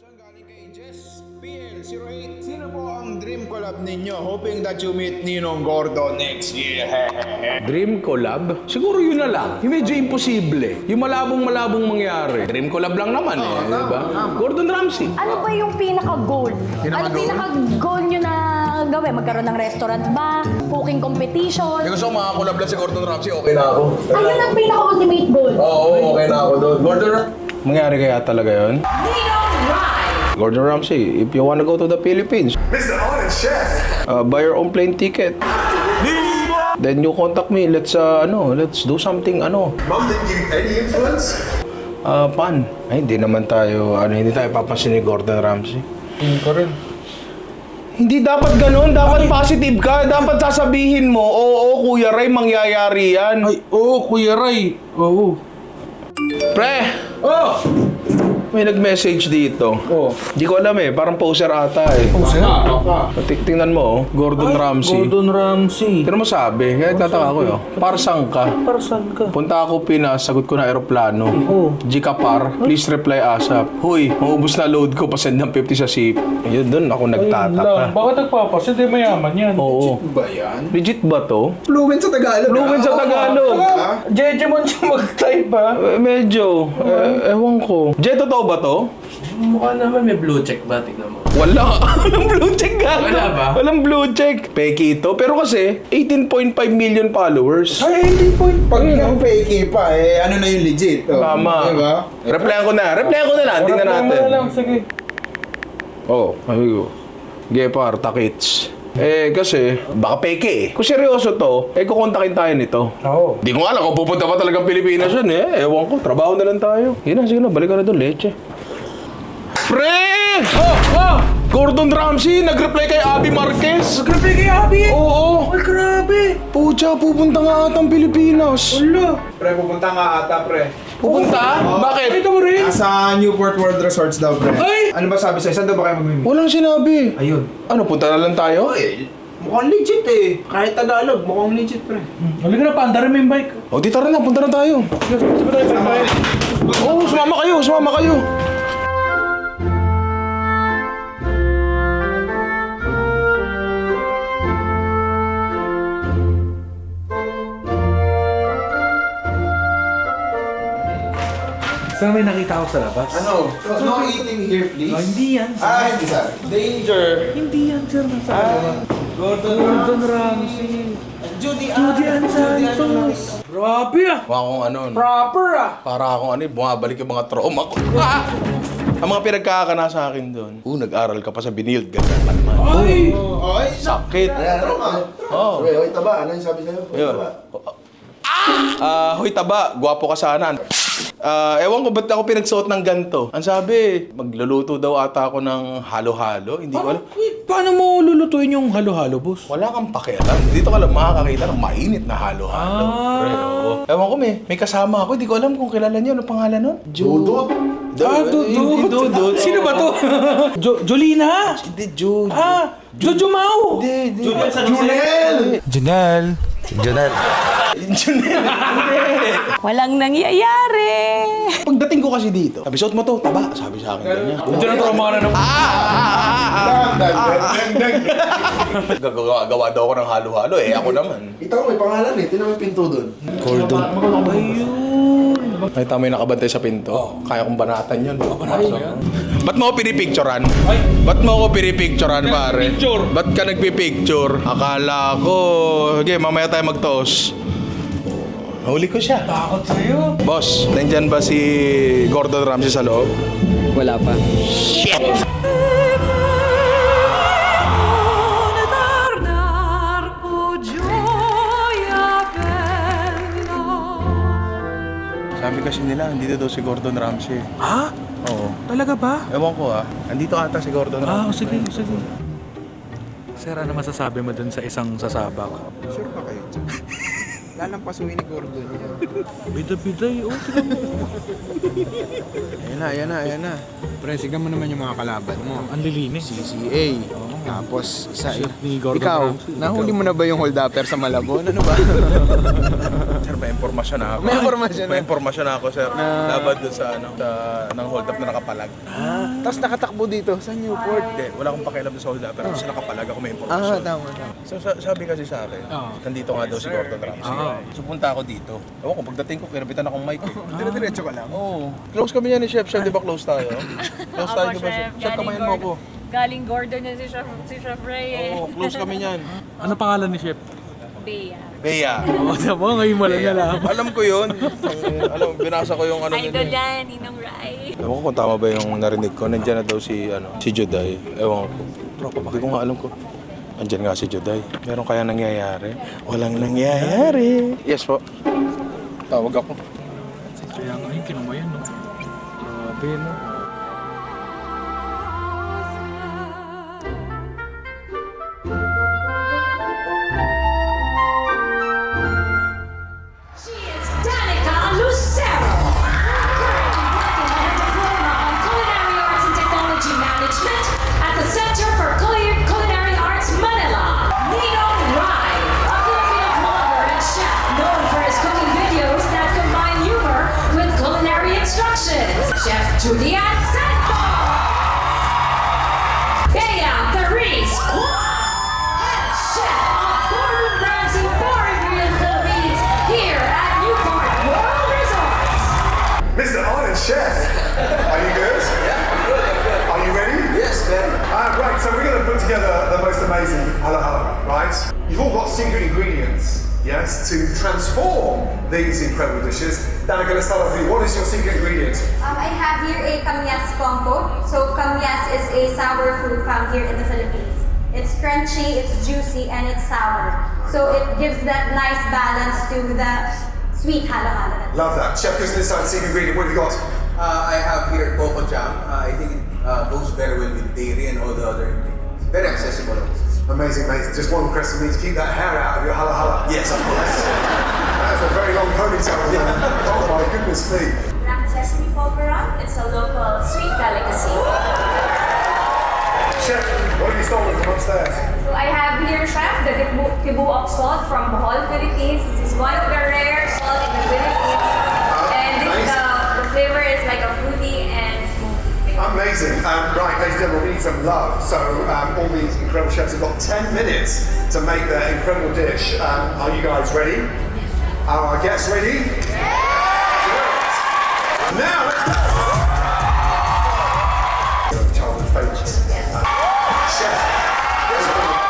Reaction galing kay Jess PL08. Sino po ang dream collab ninyo? Hoping that you meet Ninong Gordo next year. Dream collab? Siguro yun na lang. Yung medyo imposible. Yung malabong-malabong mangyari. Dream collab lang naman eh. di ba? Gordon Ramsay. Ano ba yung pinaka-goal? Ano pinaka-goal nyo na gawin? Magkaroon ng restaurant ba? Cooking competition? Kung gusto ko makakulab lang si Gordon Ramsay, okay na ako. Ayun ang pinaka-ultimate goal. Oo, okay na ako doon. Gordon Ramsay. Mangyari kaya talaga yun? Gordon Ramsay, if you wanna go to the Philippines, Mr. Honest Chef. uh, buy your own plane ticket. Then you contact me. Let's uh, ano, let's do something ano, Mom didn't give you any influence? uh, pan. Ay, hindi naman tayo, ano, hindi tayo papansin ni Gordon Ramsay. Hindi dapat ganun. Dapat positive ka. Dapat sasabihin mo, oo, Kuya Ray, mangyayari yan. Ay, oo, Kuya Ray. Oo. Pre! Oh! May nag-message dito. Oh. Hindi ko alam eh. Parang poser ata eh. Poser? Tik- Tingnan mo, oh. Gordon Ramsay. Gordon Ramsay. Pero mo sabi, kaya tataka ko yun. Parsang ka. Para saan ka? Punta ako Pinas, sagot ko na aeroplano. Oh. Gkapar, please reply ASAP. Huy, maubos na load ko, pasend ng 50 sa SIP. Yun, dun ako Ayun lang. nagtataka. Bakit nagpapas? Hindi mayaman yan. Oo. ba yan? Legit ba to? Fluent sa Tagalog. Fluent sa Tagalog. Jeje mo siya mag-type ba? Eh, medyo. Eh, ewan ko. Je, totoo ba to? Mukha naman may blue check ba? Tignan mo. Wala. Walang blue check gago. Wala ba? Walang blue check. Peki ito. Pero kasi, 18.5 million followers. Ay, hindi po. Pag yung fake pa, eh, ano na yung legit? Oh. Tama. Diba? Replyan ko na. Replyan ko na lang. Tingnan Oras natin. na lang, sige. Oh, ayun. Gepar, takits. Eh, kasi, baka peke eh. Kung seryoso to, eh, kukontakin tayo nito. Oo. Di ko alam kung pupunta pa talagang Pilipinas yun eh. Ewan ko, trabaho na lang tayo. Yun na, sige na, balik ka na doon, leche. Pre! Oh, oh! Gordon Ramsay, nag-reply kay Abby Marquez. Grabe kay Abby! Oo. Ay, grabe! Pucha, pupunta nga atang Pilipinas. Wala! Pre, pupunta nga ata, pre. Pupunta? Bakit? Ito mo rin! Nasa Newport World Resorts daw, pre. Ay! Ano ba sabi sa'yo? Saan daw ba kayo mag-meet? Walang sinabi. Ayun. Ano, punta na lang tayo? Eh, mukhang legit eh. Kahit Tagalog, mukhang legit, pre. Halika na, paanda rin mo yung bike. O, di tara na, punta na tayo. Oo, sumama kayo, sumama kayo. Saan may nakita ako sa labas? Ano? No eating here, please. Oh, hindi yan. Ah, hindi sir. Danger. Hindi yan, sir. Nasa labas. Gordon. Gordon Ramsay. Judy Judy Ann Santos. Grabe ah! Mukha akong ano, Proper ah! para akong ano, eh, bumabalik yung mga trauma ko. Ah! Ang mga pinagkakana sa akin doon. Uh, nag-aral ka pa sa binild, ganyan ka naman. Ay! Oh, ay, Sakit. Ano ka? Oo. Sabi, oy, taba. Ano yung sabi sa'yo? Oy, Yun. taba. Ah, hoy taba, gwapo ka sana. Ah, ewan ko ba't ako pinagsuot ng ganto. Ang sabi, magluluto daw ata ako ng halo-halo. Hindi ko alam. Wait, paano mo lulutuin yung halo-halo, boss? Wala kang pakialam. Dito ka lang makakakita ng mainit na halo-halo. Ah. Pre, oo. Ewan ko, may, may kasama ako. Hindi ko alam kung kilala niyo. Ano pangalan nun? Dudot. Ah, Hindi, Dudut. Dudut. Sino ba to? jo Jolina? Hindi, Jude. Ah, Jojo Mau. Hindi, hindi. Junel! Janelle. Junel. Walang nangyayari. Pagdating ko kasi dito, sabi, suot mo to, taba. Sabi sa akin ganyan. Diyan ang trauma ka na naman. Ah. Gagawa gawa daw ako ng halo-halo eh. Ako naman. Ito may pangalan eh. Tinan mo yung pinto doon. Gordon. Nakita mo yung nakabantay sa pinto? Kaya kong banatan yun. Banatan Ba't mo ako pinipicturean? Ba't mo ako pinipicturean, pare? Picture? Ba't ka nagpipicture? Akala ko... Sige, mamaya tayo magtoos. Huli ko siya. Takot sa'yo. Boss, nandyan ba si Gordon Ramsay sa loob? Wala pa. Shit! Sabi kasi nila, andito daw si Gordon Ramsay. Ha? Oo. Talaga ba? Ewan ko ah. Andito ata si Gordon Ah, Ramsay. sige, sige. Sir, ano masasabi mo dun sa isang sasabak? Sure ba kayo? Lalampasuin ni Gordon. Bida-biday, oh. Ayan na, ayan na, ayan na. Pre, sigan mo naman yung mga kalaban mo. Ang lilinis. CCA. Tapos, isa, Shot ni Gordon ikaw, Ramsay. nahuli mo na ba yung hold-upper sa Malabon? Ano ba? May impormasyon na ako. May impormasyon na? May impormasyon na ako, sir. Laban doon sa, ano, sa, ng hold up na nakapalag. Ah, tapos nakatakbo dito sa Newport. Hindi, wala akong pakialam sa hold up. Pero kasi nakapalag ako may impormasyon. Ah, tama, tama. So sa- sabi kasi sa akin, Oo. nandito nga daw si Gordon Ramsay. So punta ako dito. Ewan ko, pagdating ko, kinabitan akong mic eh. Dire-diretso ka lang. Oo. Close kami yan ni Chef. Chef, di ba close tayo? Close tayo, di ba? Chef, Chef kamayan mo ako. Galing Gordon yan si Chef, si Chef Ray eh. Oo, close kami niyan. Ano pangalan ni Chef? Bea. Bea. Oo, mo, ngayon mo lang nalaman. Alam ko yun. Alam, binasa ko yung ano Idol yan, Ninong Ray. Ewan ko kung tama ba yung narinig ko. Nandiyan na daw si, ano, si Juday. Ewan ko. Hindi ko nga alam ko. Nandiyan nga si Juday. Meron kaya nangyayari? Walang nangyayari. Yes po. Tawag ako. Kaya nga yun, kinamayan, no? Grabe, no? These incredible dishes. Dan, I'm going to start off with you. What is your secret ingredient? Um, I have here a kamyas compote. So kamyas is a sour fruit found here in the Philippines. It's crunchy, it's juicy, and it's sour. So it gives that nice balance to the sweet halo halo. Love that. Chef goes inside secret ingredient. What have you got? Uh, I have here coco jam. Uh, I think it uh, goes very well with dairy and all the other ingredients. Very accessible also. Amazing, mate. Just one request for me to keep that hair out of your hala hala. Yes, of course. That's a very long ponytail. oh my goodness me. Black sesame pulveron. It's a local sweet delicacy. Chef, what have you stolen from upstairs? So I have here, chef, the kibu, kibuok salt from Bohol, Philippines. This is one of the rare salt in the Philippines. And this, nice. the, the flavor is like a fruity and. Amazing. Um, right, ladies and gentlemen, we need some love. So um, all these incredible chefs have got 10 minutes to make their incredible dish. Um, are you guys ready? Are our guests ready? Great. Now, let's go. Childhood favourites. Uh, Chef. let's go.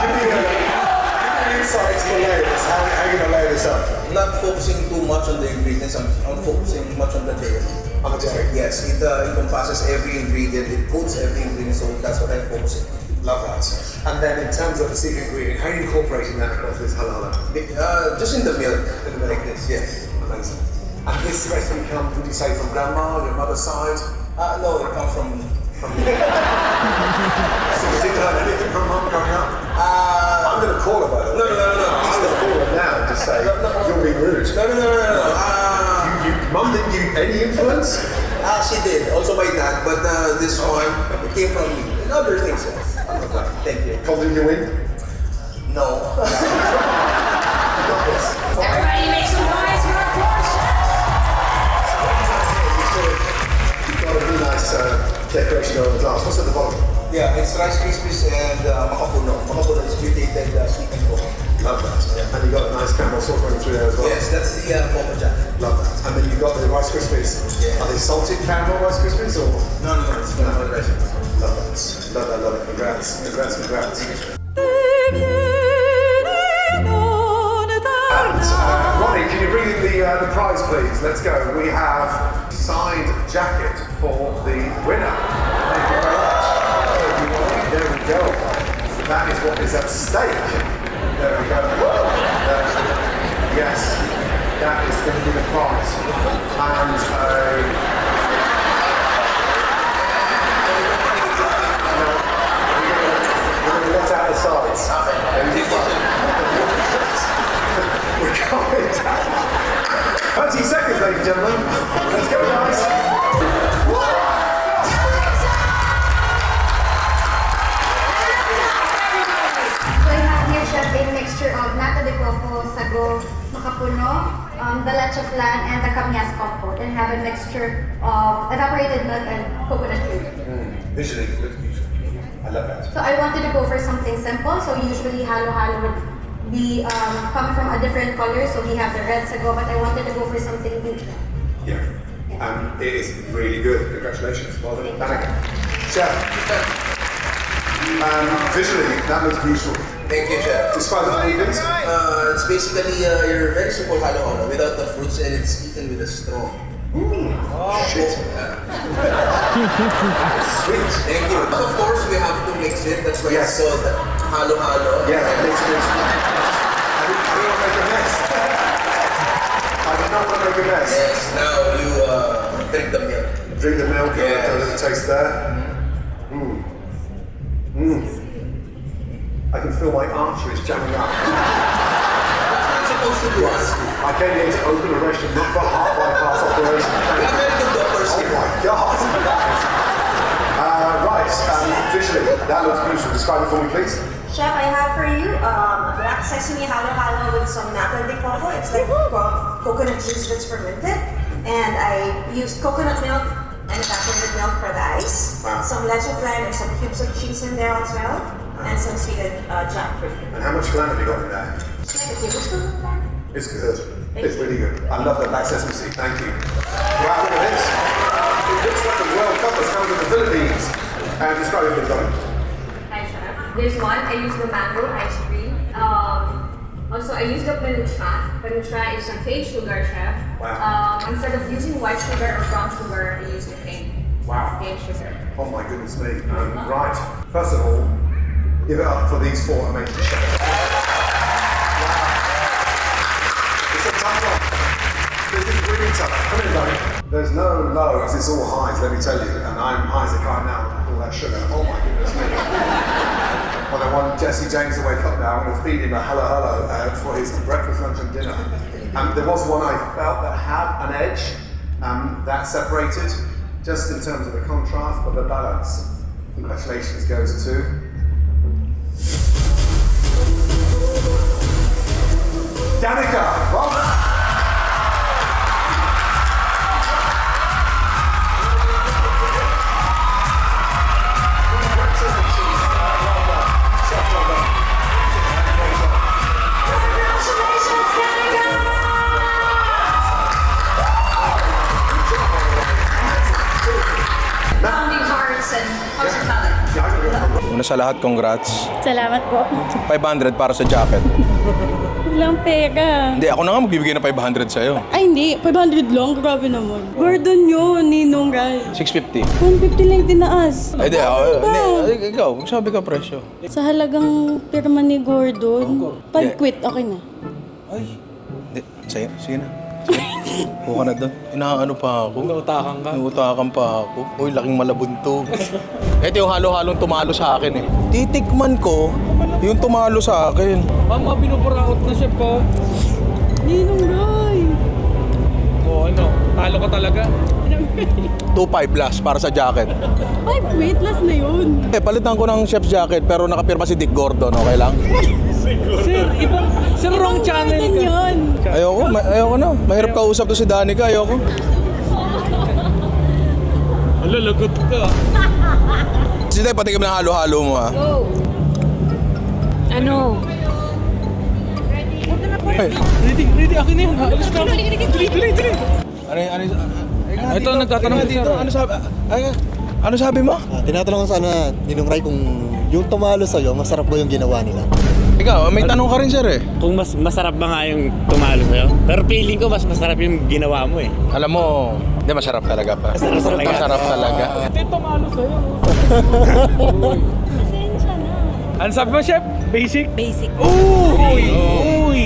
Give me a, give me an insight to the layers. How, how are you going to layer this up? Not focusing too much on the ingredients. I'm, I'm focusing much on the dairy. The. Yes, it uh, encompasses every ingredient. It puts every ingredient. So that's what I'm focusing. Love that. And then in terms of the secret ingredient, how are you incorporating that across this halala? Uh, just in the milk, like this. Yes. Amazing. And this recipe comes, would you say, from grandma, your mother's side? Uh, no, it comes from from. So you didn't learn anything from mum growing up? Uh, I'm going to call her, by the way. No, no, no, no, no. I'm going to call her now and just say, you're being rude. no, no, no, no, no. no. Uh, You, you, mum didn't give any influence? Ah, she did. Also my dad, but uh, this one it came from me. And other things, yes. Thank you. Confident you win? No. Everybody make some noise for our poor. You've got a really nice uh, decoration on the glass. What's at the bottom? yeah, it's Rice Krispies and uh, makapuno. Makapuno is mutated uh, sweet and cocoa. Love that. And you've got a nice caramel sauce running through there as well. Yes, that's the uh, cocoa jam. Got the Rice Krispies. Yeah. Are they salted caramel Rice Krispies or? No, no, no, it's normal rice. Love that. Love that, love it. Congrats. Congrats, congrats. And, uh, Ronnie, can you bring in the, uh, the prize, please? Let's go. We have signed jacket for the winner. Thank you very much. Thank you, Ronnie. There we go. That is what is at stake. There we go. Yes, that is going to be the prize, And uh, What's out the sides? We're going down. 30 seconds, ladies and gentlemen. Let's go, guys. siya mixture of nata de coco, sago, makapuno, um, the leche flan, and the kamyas compote, and have a mixture of evaporated milk and coconut cream. Visually, it looks beautiful. I love that. So I wanted to go for something simple. So usually halo halo would be um, come from a different color. So we have the red sago, but I wanted to go for something neutral. Yeah. Um, it is really good. Congratulations. Well done. Danica. Chef. Um, visually, that looks beautiful. Thank you, Chef. Describe the food, please. Uh, it's basically uh, your very simple halo without the fruits and it's eaten with a straw. Shit. Sweet. Thank you. But of course, we have to mix it. That's why Yes. it's called halo halo. Yeah, mix, mix. I didn't, I didn't want to make a mess. I did not want to make a mess. Yes. Now you uh, drink the milk. Drink the milk and Yes. a little taste there. Mmm. Mmm. I can feel my arteries jamming up. I'm supposed to do. I came here to open a restaurant, not for heart bypass operation. We have very good doctors Oh here. my god! Uh, right, um, visually, that looks beautiful. Describe it for me, please. Chef, I have for you um, black sesame halo halo with some nata de coco. It's like co- coconut juice that's fermented. And I used coconut milk and evaporated milk for the ice. Wow. Some leche flan and some cubes of cheese in there as well. And some sweetened uh, jackfruit. And how much flan have you got in there? It's like a tablespoon of flan. It's good. It's really good. I love the black sesame seed. Thank you. Wow, look at this. It looks like a World Cup that's come to the Philippines. Uh, describe it, please, darling. Hi, Chef. There's one, I use the mango ice cream. Um, also, I use the panutra. Panutra is a cane sugar, Chef. Wow. Um, instead of using white sugar or brown sugar, I use the cane. Wow. Cane sugar. Oh my goodness me. Um, right. First of all, give it up for these four amazing chefs. Wow. It's a tough one. This is really tough. Come in, darling. There's no lows, it's all highs, let me tell you. And I'm high as a kite now, all that sugar. Oh my goodness me. well, I want Jesse James to wake up now. I'm going to feed him a hello hello uh, for his breakfast, lunch, and dinner. Um, there was one I felt that had an edge um, that separated, just in terms of the contrast, but the balance. Congratulations goes to. Danica! Well done. Congratulations, Danica! Pounding hearts and hospitality. Una sa lahat, congrats. Salamat po. 500 para sa jacket. Walang pera. Hindi, ako na nga magbibigay ng 500 sa'yo. Ay, hindi. 500 lang. Grabe naman. Gordon yun, Ninong Ray. 650. 150 lang tinaas. Ay, di, ako, Ano ba? hindi, ay, ikaw, sabi ka presyo. Sa halagang pirma ni Gordon, pag-quit, okay na. Ay, hindi, sige, sige na. Huwag ka na doon. Inaano pa ako. Nautakan ka. Iutakan pa ako. Uy, laking malabuntog. Ito yung halo-halong tumalo sa akin eh. Titikman ko yung tumalo sa akin. Mama, binuburaot na siya po. Ninong Ray! O ano, talo ka talaga. 2.5 plus para sa jacket. Ay, wait, last na yun. Eh, palitan ko ng chef's jacket pero nakapirma si Dick Gordon. Okay lang? Sir, ibang, sir, wrong channel ka. yun. Ayoko, ma- ayoko na. Mahirap kausap to si Danica, ayoko. Ala, lagot ka. Sige, patikim ng halo-halo mo ha. Go! Ano? Ay, Ready, ready, akin na yun. Alis ka. Dali, dali, dali. ano, ano, ano, Ito, nagtatanong si dito. Ano sabi, ay, ano sabi mo? Ah, tinatanong ko sana, Ninong Ray, kung yung tumalo sa'yo, masarap ba yung ginawa nila? Ikaw, may tanong ka rin sir eh. Kung mas masarap ba nga yung tumalo sa'yo? Pero feeling ko mas masarap yung ginawa mo eh. Alam mo, hindi masarap talaga pa. Masarap talaga. Masarap talaga. Ito, tumalo sa'yo. Ano sabi mo, chef? Basic? Basic. Uy! Uy!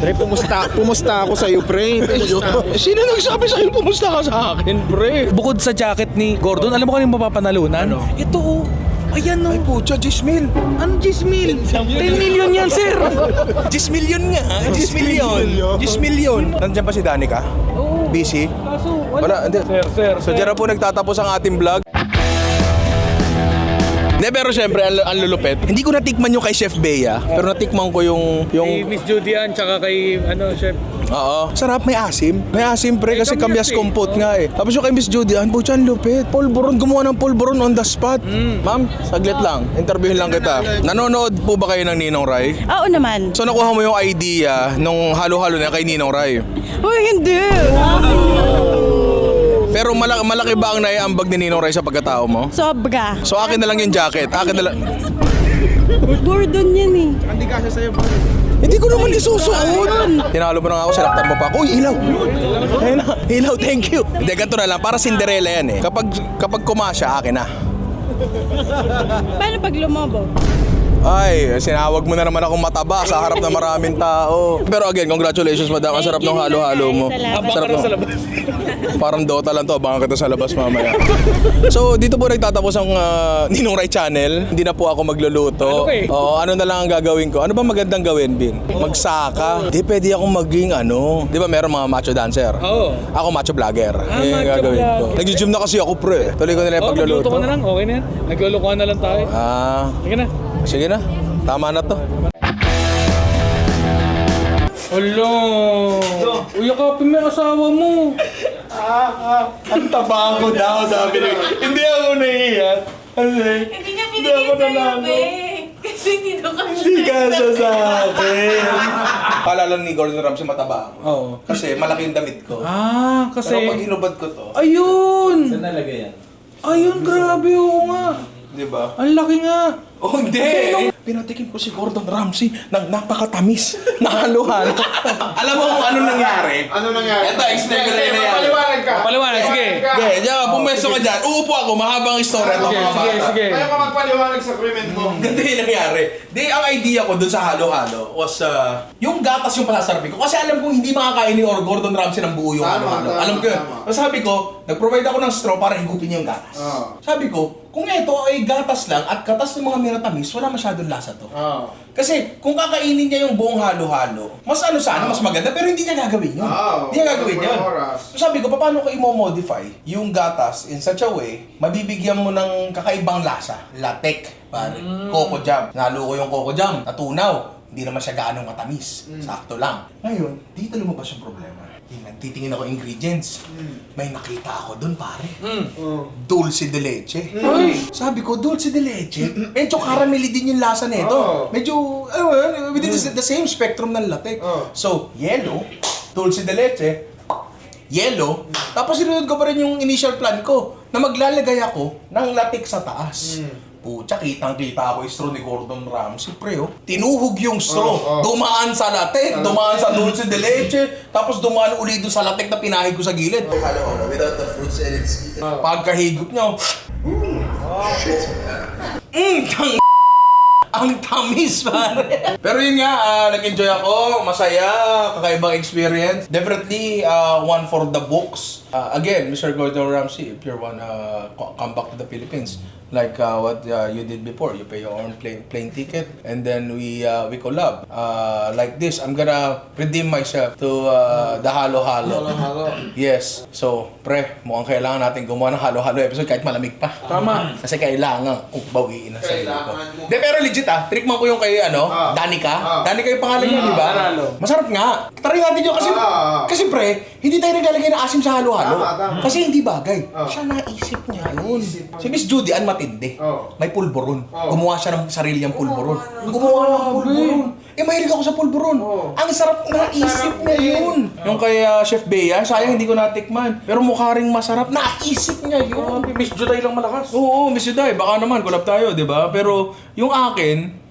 Pre, pumusta, pumusta ako sa'yo, pre. Pumusta. Sino nagsabi sa'yo pumusta ka sa akin, pre? Bukod sa jacket ni Gordon, alam mo kung ano yung mapapanalunan? Ano? Ito oh. Ayan oh. Ay, putya, 10 mil. Ano 10 mil? 10 million yan, sir. 10 million nga. 10 million. 10 million. Nandiyan pa si Danica? Oo. Busy? Kaso, Wala, hindi. Sir, sir, So, dyan na po nagtatapos ang ating vlog. Hindi, pero syempre, ang, ang lulupit. Hindi ko natikman yung kay Chef Bea, pero natikman ko yung... Kay yung Miss Judy Ann, tsaka kay, ano, chef. Oo. Sarap, may asim. May asim, pre, kasi kamyas eh. kompot nga eh. Tapos yung kay Miss Judy, ang putya, ang lupit. Pulburon, gumawa ng pulburon on the spot. Ma'am, saglit lang. Interviewin lang kita. Nanonood po ba kayo ng Ninong Rai? Oo naman. So nakuha mo yung idea nung halo-halo na kay Ninong Rai. Uy, hindi. Pero malaki, malaki ba ang naiambag ni Ninong Rai sa pagkatao mo? Sobra. So akin na lang yung jacket. Akin na lang. Gordon yan eh. Hindi kasya sa'yo. Hindi ko naman isusuot. Tinalo mo na nga ako, sinaktan mo pa ako. Uy, ilaw. Ayun na, ilaw, thank you. Hindi, ganito na lang. Para Cinderella yan eh. Kapag, kapag kumasya, akin na. Paano pag lumobo? Ay, sinawag mo na naman akong mataba sa harap ng maraming tao. Pero again, congratulations madam. Ang sarap ng halo-halo mo. Salamat. Sarap ng... Parang Dota lang to. Abangan kita sa labas mamaya. So, dito po nagtatapos ang ah, Ninong Rai Channel. Hindi na po ako magluluto. Ano eh? Oo, ano na lang ang gagawin ko? Ano ba magandang gawin, Bin? Magsaka. Di pwede akong maging ano. Di ba meron mga macho dancer? Oo. Ako macho vlogger. Ah, yung macho gagawin ko. vlogger. Nag-gym na kasi ako, pre. Tuloy ko nila yung Oh, pagluluto. magluto ka na lang. Okay na yan. Naglulukuhan na lang tayo. Ah, Sige na. Sige na. Tama na to. Hello! Uyakapin mo yung asawa mo. Ang taba ko daw, sabi niya. Hindi ako nahihiya. Kasi, Hindi niya pinigay sa'yo, Kasi dito ka hindi ka sa akin. Paalala ni Gordon Ramsay mataba ako. Oo. Kasi malaki yung damit ko. Ah, kasi... Pero pag hinubad ko to, Ayun! Saan nalagay yan? Ayun, grabe, oo nga. di ba? Ang laki nga. Oh, hindi! Pinatikim ko si Gordon Ramsay ng napakatamis na halo-halo. Alam mo kung ano nangyari? Ano nangyari? Ito, explain ko na yun. Paliwanag ka. Paliwanag, sige. Okay, diyan, pumesto ka dyan. Uupo ako, mahabang istorya to. Sige, sige, sige. Kaya ka magpaliwanag sa krimen mo. Ganito yung nangyari. Di, ang idea ko dun sa halo-halo was, uh, yung gatas yung pasasarapin ko. Kasi alam kong hindi makakain ni or Gordon Ramsay ng buo yung Tama, halo-halo. tama, Alam ko yun. sabi ko, nag-provide ako ng straw para higupin niya yung gatas. Oo. Sabi ko, kung ito ay gatas lang at gatas ng mga minatamis, wala masyadong lasa to. Oo. Kasi kung kakainin niya yung buong halo-halo, mas ano sana, mas maganda, pero hindi niya gagawin yun. Oo, hindi niya gagawin yun. oras. So sabi ko, paano ko i-modify yung gatas in such a way, mabibigyan mo ng kakaibang lasa. Latek, pare. Coco jam. Nalo ko yung coco jam, natunaw. Hindi naman siya gaano matamis. Sakto lang. Ngayon, dito lumabas yung problema. Tingnan, titingin ako ingredients. May nakita ako doon, pare. Dulce de leche. Sabi ko, dulce de leche. Medyo caramely din yung lasa nito. Oo. Medyo, ano yun, within the, the same spectrum ng latte. Oo. So, yellow, dulce de leche, yellow, tapos sinunod ko pa rin yung initial plan ko na maglalagay ako ng latik sa taas. Pucha, kitang-kita ako yung straw ni Gordon Ramsay, pre, oh. Tinuhog yung straw, Oo, oo. dumaan sa latik, dumaan sa dulce de leche, tapos dumaan ulit doon sa latik na pinahid ko sa gilid. Halo-halo without the fruits and it's Pagkahigop niya, mm, tang ang tamis, pare. Pero yun nga, ah, nag-enjoy ako, masaya, kakaibang experience. Definitely, uh, one for the books. Uh, again, Mr. Gordon Ramsay, if you wanna co- come back to the Philippines, like uh, what uh, you did before, you pay your own plane, plane ticket, and then we uh, we collab. Uh, like this, I'm gonna redeem myself to uh, the Halo Halo. Yes. So, pre, mukhang kailangan natin gumawa ng halo-halo episode kahit malamig pa. Tama. Kasi kailangan kung bawiin ko. Kailangan mo. De, pero legit ah, trickman ko yung kay ano, Ah. Danica. Ah. Danica yung pangalan niya, di ba? Masarap nga. Try natin yun kasi, Ah, ah, ah. kasi pre, hindi tayo naglalagay ng asim sa halo-halo. Tama, tama. Kasi hindi bagay. Ah. Siya naisip niya yun. Si Miss Judy, ang matindi. Oh. May pulburon. Oh. Gumawa siya ng sarili niyang pulburon. Oh, Gumawa ng pulburon. Eh, mahilig ako sa pulburon. Oh. Ang sarap ng isip niya yun. Oh. Yung kay ah, Chef Bea, sayang hindi ko natikman. Pero mukha ring masarap. Naisip niya yun. Oh, Miss Juday lang malakas. Oo, Miss Juday, baka naman, collab tayo, di ba? Pero yung akin,